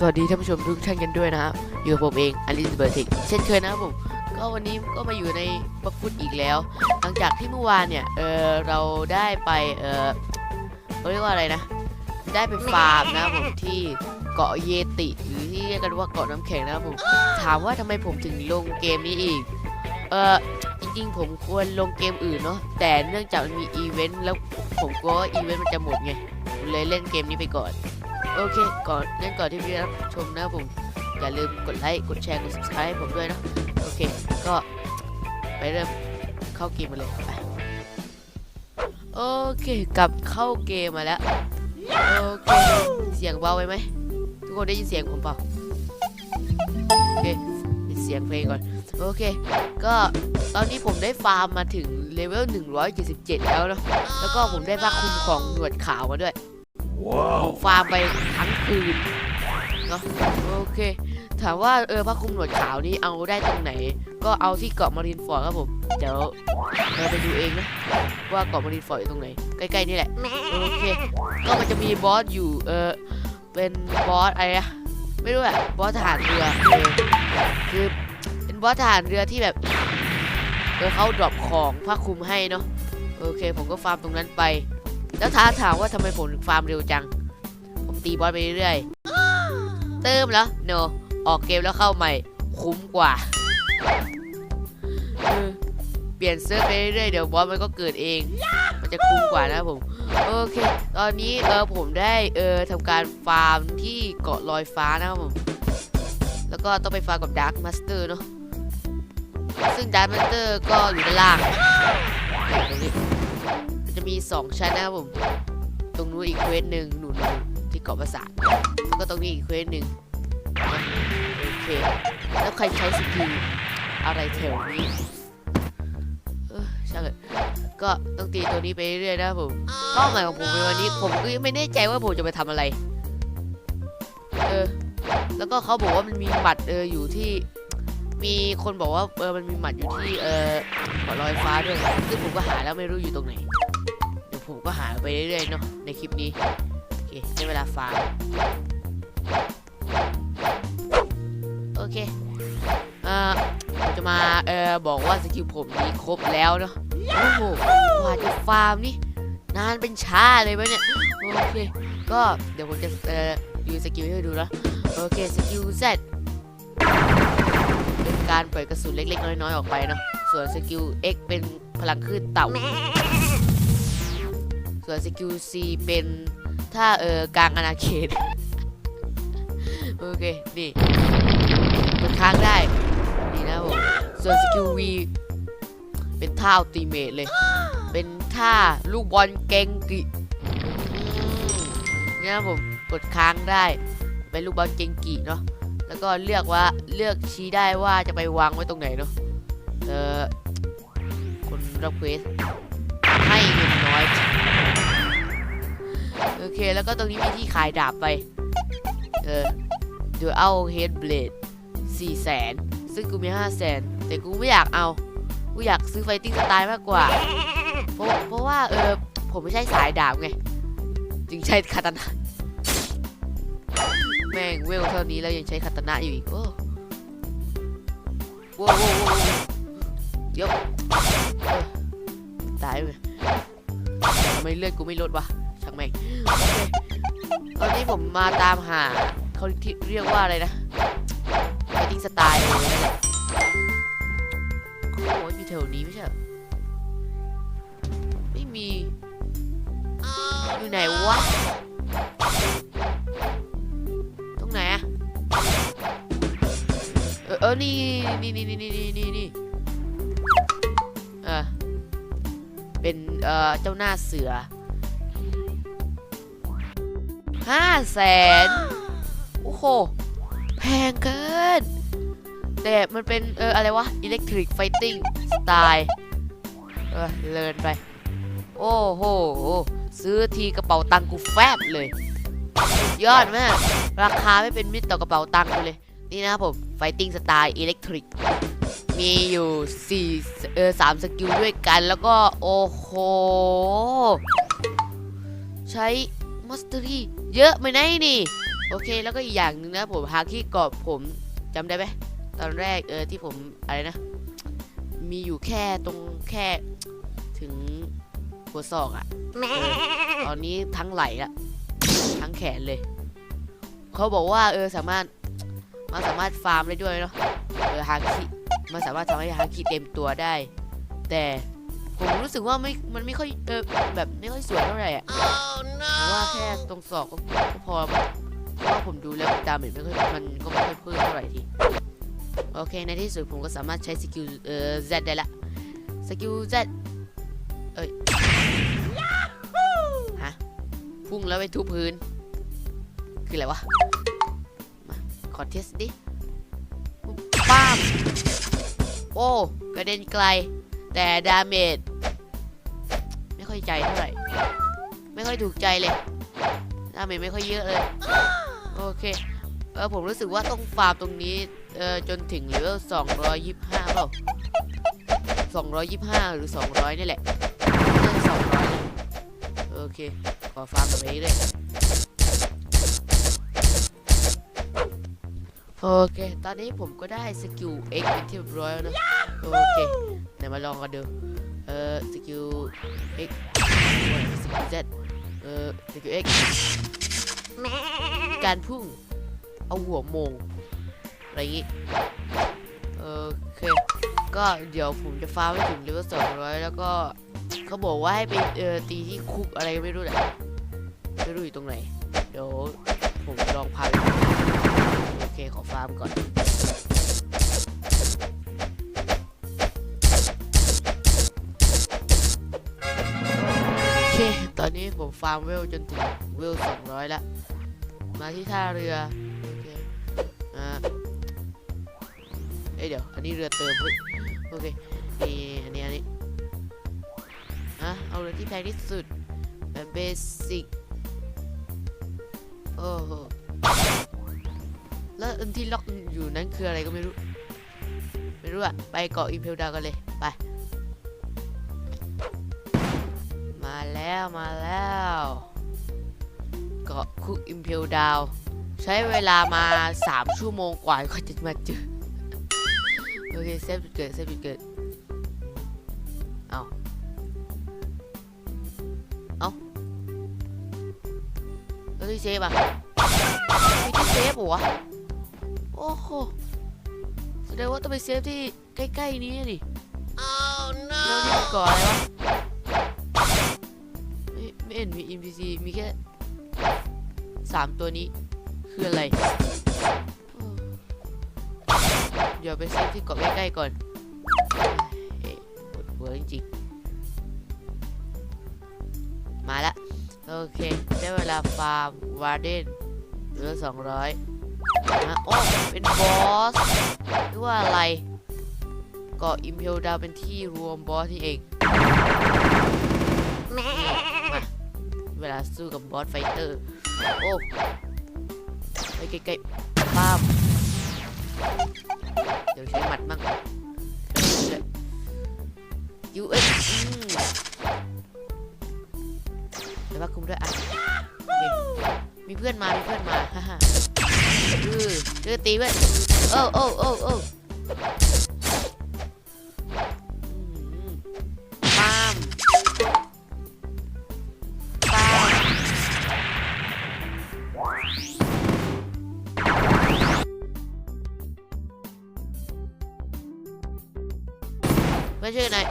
สวัสดีท่านผู้ชมทุกท่านกันด้วยนะครับอยู่กับผมเองอลิสเบอร์ติกเช่นเคยนะครับผมก็วันนี้ก็มาอยู่ในบัฟฟุตอีกแล้ว หลังจากที่เมื่อวานเนี่ยเออเราได้ไปเออเขาเรียกว่าอะไรนะ ได้ไปฟาร์มนะครับผมที่เกาะเยติหรือที่เรียกกันว่าเกาะน้ำแข็งนะครับผมถามว่าทำไมผมถึงลงเกมนี้อีกเออจริงๆ ผมควรลงเกมอื่นเนาะแต่เนื่องจากมันมีอีเวนต์แล้วผมกลัวอีเวนต์มันจะหมดไงเลยเล่นเกมนี้ไปก่อน โอเค ก่อนงั้นก่อนที่จะรับชมนะผมอย่าลืมกดไลค์ กดแชร์ กด subscribe ให้ผมด้วยนะ โอเค ก็ไปเริ่มเข้าเกมมาเลยไปโอเคกลับเข้าเกมมาแล้ว โอเค เสียงเบาไปไหม ทุกคนได้ยินเสียงผมเปล่า โอเคปิดเสียงเพลงก่อน โอเค ก็ตอนนี้ผมได้ฟาร์มมาถึงเลเวล 177 แล้วเนาะ แล้วก็ผมได้ผ้าคลุมของหนวดขาวมาด้วย ผมฟาร์มไปทั้งคืนเนาะโอเค ถามว่าเออผ้าคลุมหนวดขาวนี้เอาได้ตรงไหน ก็เอาที่เกาะมารินฟอร์ดครับผม เดี๋ยวเราไปดูเองนะว่าเกาะมารินฟอร์ดอยู่ตรงไหน ใกล้ๆนี่แหละ โอเค ก็มันจะมีบอสอยู่ เออเป็นบอสอะไรนะไม่รู้อะบอสทหารเรือเออคือเป็นบอสทหารเรือที่แบบ เออเขาดรอปของผ้าคลุมให้เนาะ โอเค ผมก็ฟาร์มตรงนั้นไป แล้วท้าถามว่าทำไมผมถึงฟาร์มเร็วจัง ผมตีบอสไปเรื่อยๆ เติมแล้วโน ออกเกมแล้วเข้าใหม่ คุ้มกว่า เปลี่ยนเซิร์ฟไปเรื่อยๆ เดี๋ยวบอสมันก็เกิดเอง มันจะคุ้มกว่านะผม โอเค ตอนนี้เออผมได้เออทำการฟาร์มที่เกาะลอยฟ้านะครับผม แล้วก็ต้องไปฟาร์มกับดาร์ m มาสเตอร์เนาะ ซึ่งดาร์ m มาสเตอร์ก็อยู่ด้านล่างตรงนี้ มี 2 ชั้นนะครับผม ตรงนู้นอีกเควสหนึ่งหนุนที่เกาะปราสาทแล้วก็ตรงนี้อีกเควสหนึ่งโอเค แล้วใครใช้สกิลอะไรแถวนี้เออช่างเถอะก็ต้องตีตัวนี้ไปเรื่อยๆนะผมเป้าหมายของผมในวันนี้ ผมก็ยังไม่แน่ใจว่าผมจะไปทำอะไร เออ แล้วก็เขาบอกว่ามันมีหมัดเอออยู่ที่ มีคนบอกว่าเออมันมีหมัดอยู่ที่เออเกาะลอยฟ้าด้วยซึ่งผมก็หาแล้วไม่รู้อยู่ตรงไหน ผมก็หาไปเรื่อยๆเนาะในคลิปนี้ โอเคได้เวลาฟาร์มโอเคเอ่อจะมาเอ่อบอกว่าสกิลผมนี้ครบแล้วเนาะโอ้โหกว่าจะฟาร์มนี่นานเป็นช้าเลยปะเนี่ยโอเคก็เดี๋ยวผมจะเอ่อดูสกิลให้ดูนะโอเคสกิล Z เป็นการปล่อยกระสุนเล็กๆ น้อยๆ ออกไปเนาะส่วนสกิล X เป็นพลังคลื่นเต่า ส่วนสกิล C เป็นถ้าเออกลางอาณาเขต โอเค นี่กดค้างได้ นี่นะผมส่วนสกิล V เป็นท่าอัลติเมทเลย เป็นท่าลูกบอลเกงกิอืมนี่นะผมกดค้างได้ เป็นลูกบอลเกงกิเนาะ แล้วก็เลือกว่าเลือกชี้ได้ว่าจะไปวางไว้ตรงไหนเนาะ เออคนรับเควส อเค แล้วก็ตรงนี้มีที่ขายดาบไป เออ Dual Head Blade 4แสนซึ่งกูมี5แสนแต่กูไม่อยากเอา กูอยากซื้อ Fighting Style มากกว่า เพราะเพราะว่าเออผมไม่ใช่สายดาบไง จึงใช้คาตานะแม่งเวลเท่านี้แล้วยังใช้คาตานะอยู่อีก โอ้โว้โว้โว้เดี๋ยวเออตายเลยทำไมเลือดกูไม่ลดวะ แม่งโอเคตอนนี้ผมมาตามหาเขาที่เรียกว่าอะไรนะไฟติ้งสไตล์อะไรนั่นแหละโอ้ยมีแถวนี้ไม่ใช่ไม่มี อยู่ไหนวะ ตรงไหนอะเออเออนี่นี่นี่นี่นี่นี่นี่เออเป็น เอ่อ เจ้าหน้าเสือ ห้าแสนโอ้โห แพงเกิน แต่มันเป็น เออ อะไรวะ Electric Fighting Style เออ เลินไป โอ้โห ซื้อทีกระเป๋าตังค์กูแฟบเลยสุดยอดมาก ราคาไม่เป็นมิตรต่อกระเป๋าตังค์กูเลย นี่นะครับผม Fighting Style Electric มีอยู่4เออ3สกิลด้วยกันแล้วก็ โอ้โห ใช้ มัสเตอรี่เยอะไหมไหนนี่ โอเคแล้วก็อีกอย่างหนึ่งนะผมหาที่เกาะผมจำได้ไหมตอนแรกเออที่ผมอะไรนะ มีอยู่แค่ตรงแค่ถึงหัวศอกอะเออตอนนี้ทั้งไหล่ละทั้งแขนเลย เขาบอกว่าเออสามารถมันสามารถฟาร์มได้ด้วยเนาะเออฮาคิมันสามารถทำให้ฮาคิเต็มตัวได้ แต่ ผมรู้สึกว่าไม่ มันไม่ค่อยเออแบบไม่ค่อยสวยเท่าไหร่อะเพราะว่าแค่ตรงศอกก็ก็พอมั้งเพราะว่าผมดูแล้วดาเมจไม่ค่อยมันก็ไม่ค่อยเพิ่มเท่าไหร่ทีโอเคในที่สุดผมก็สามารถใช้สกิลเอ่อ Z ได้ละสกิล Z เอ้ยฮะพุ่งแล้วไปทุบพื้น คืออะไรวะ มาขอเทสดิป้ามโอ้ กระเด็นไกล แต่ดาเมจไม่ค่ อยใจเท่าไหร่ ไม่ค่อยถูกใจเลยดาเมจไม่ค่อยเยอะเลย โอเค เออผมรู้สึกว่าต้องฟาร์มตรงนี้ เออจนถึงเลเวล225เปล่า225 หรือ 200 นี่แหละน่าจะ200 โอเค ขอฟาร์มตรงนี้เลยโอเค ตอนนี้ผมก็ได้สกิล X เป็นที่เรียบร้อยแล้วนะ โอเค ไหนมาลองกันดู ออสกิล X สกิล Z เออสกิล X การพุ่ง เอาหัวโมง อะไรอย่างงี้ โอเค ก็เดี๋ยวผมจะฟ้าร์มให้ถึงเลเวล200แล้วก็เขาบอกว่าให้ไปเออตีที่คุกอะไรไม่รู้แหละไม่รู้อยู่ตรงไหน เดี๋ยวผมลองพาไปโอเค ขอฟาร์มก่อน ผมฟาร์มเวลจนถึงเวล200แล้วมาที่ท่าเรือโอเคอ่าเอ้ยเดี๋ยว อันนี้เรือเติมเฮ้ยโอเคนี่อันนี้อันนี้อะเอาเรือที่แพงที่สุดแบบเบสิกโอ้โหแล้วอันที่ล็อกอยู่นั้นคืออะไรก็ไม่รู้ ไม่รู้อะไปเกาะอิมเพลดากันเลย ไป แล้วมาแล้วเกาะคุกอิมเพลดาวใช้เวลามา 3 ชั่วโมงกว่าก็จะมาเจอ โอเคเซฟจุดเกิดเซฟจุดเกิด เอาเอาแล้วที่เซฟอะมีที่เซฟเหรอวะโอ้โหแสดงว่าต้องไปเซฟที่ใกล้ ๆ นี้ดิ Oh แล้วนี่ no! มันก่ออะไรวะ ไม่ไม่เห็นมี NPC มีแค่สามตัวนี้ คืออะไรโอ้เดี๋ยวไปเซฟที่เกาะใกล้ๆก่อนเอ๊ะปวดหัวจริงๆ มาละ โอเค ได้เวลาฟาร์มวาร์เดนเหลือสองร้อยนะโอ้เป็นบอสหรือว่าอะไรเกาะอิมเพลดาวเป็นที่รวมบอสที่เอง มา เวลาสู้กับบอสไฟเตอร์ โอ้ไปใกล้ๆป้ามเดี๋ยวใช้หมัดมั่งยูเอ็เดี๋ยวพักคุมด้วยอะมีเพื่อนมา มีเพื่อนมา ฮ่าฮ่าเออเจอตีเว้ยโอ้โอ้โอ้โอ้ ไม่ช่วยหนอย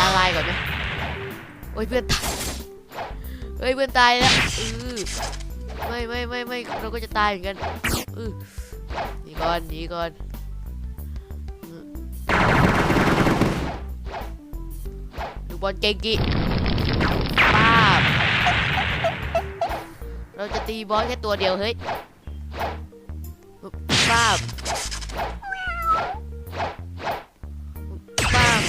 อะไรก่อนไหมโอ้ยเพื่อนตายเฮ้ยเพื่อนตายแล้วอือไม่ไม่ไม่ไม่เราก็จะตายเหมือนกันอือหนีก่อนหนีก่อนอือลูกบอลเก่งกิป้าบเราจะตีบอสแค่ตัวเดียวเฮ้ย ป้าบป้าบ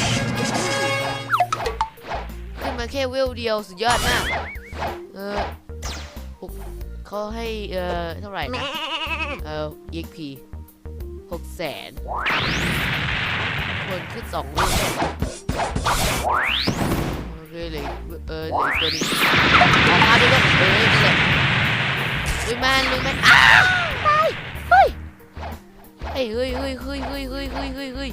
ขึ้นมาแค่เวลเดียวสุดยอดมาก เออหกเขาให้เอ่อเท่าไหร่นะ เออ EXP หกแสนคนขึ้นสองลูกโอเคเลยเออเลยตัวนึงออกมาด้วยเออนี่แหละลุยแมนลุยแมนอ้า เฮ้ยเฮ้ยเฮ้ยเฮ้ยเฮ้ยเฮ้ยเฮ้ยเฮ้ยเฮ้ย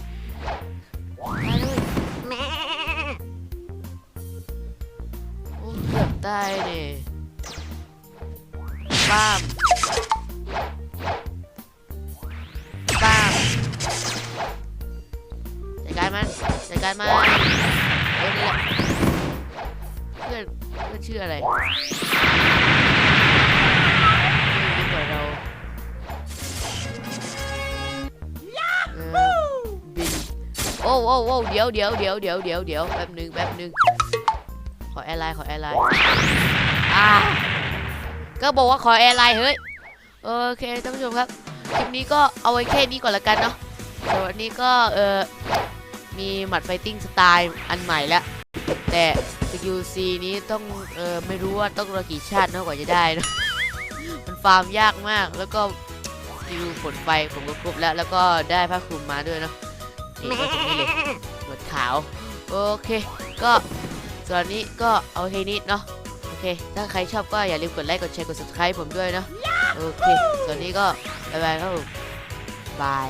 ตายเลยแบินโอ้โอ้โอ้เดี๋ยวเดี๋ยวเดี๋ยวเดี๋ยวเดี๋ยวเดี๋ยวแป๊บหนึ่งแป๊บหนึ่งขอแอร์ไลน์ขอแอร์ไลน์อ่าก็บอกว่าขอแอร์ไลน์เฮ้ยโอเคท่านผู้ชมครับคลิปนี้ก็เอาไว้แค่นี้ก่อนละกันเนาะเดี๋ยววันนี้ก็เออมีหมัดไฟติ้งสไตล์อันใหม่แล้วแต่สกิลซีนี้ต้องเออไม่รู้ว่าต้องรอกี่ชาติเนอะกว่าจะได้เนอะมันฟาร์มยากมากแล้วก็ สกิลฝนไฟผมก็ครบแล้วแล้วก็ได้ผ้าคลุมมาด้วยเนาะนี่ก็ตรงนี้เลยหนวดขาว โอเค ก็ส่วนนี้ก็เอาแค่นี้เนาะโอเค ถ้าใครชอบก็อย่าลืมกดไลค์กดแชร์กด subscribe ผมด้วยเนาะโอเคส่วนนี้ก็บายบายครับผมบาย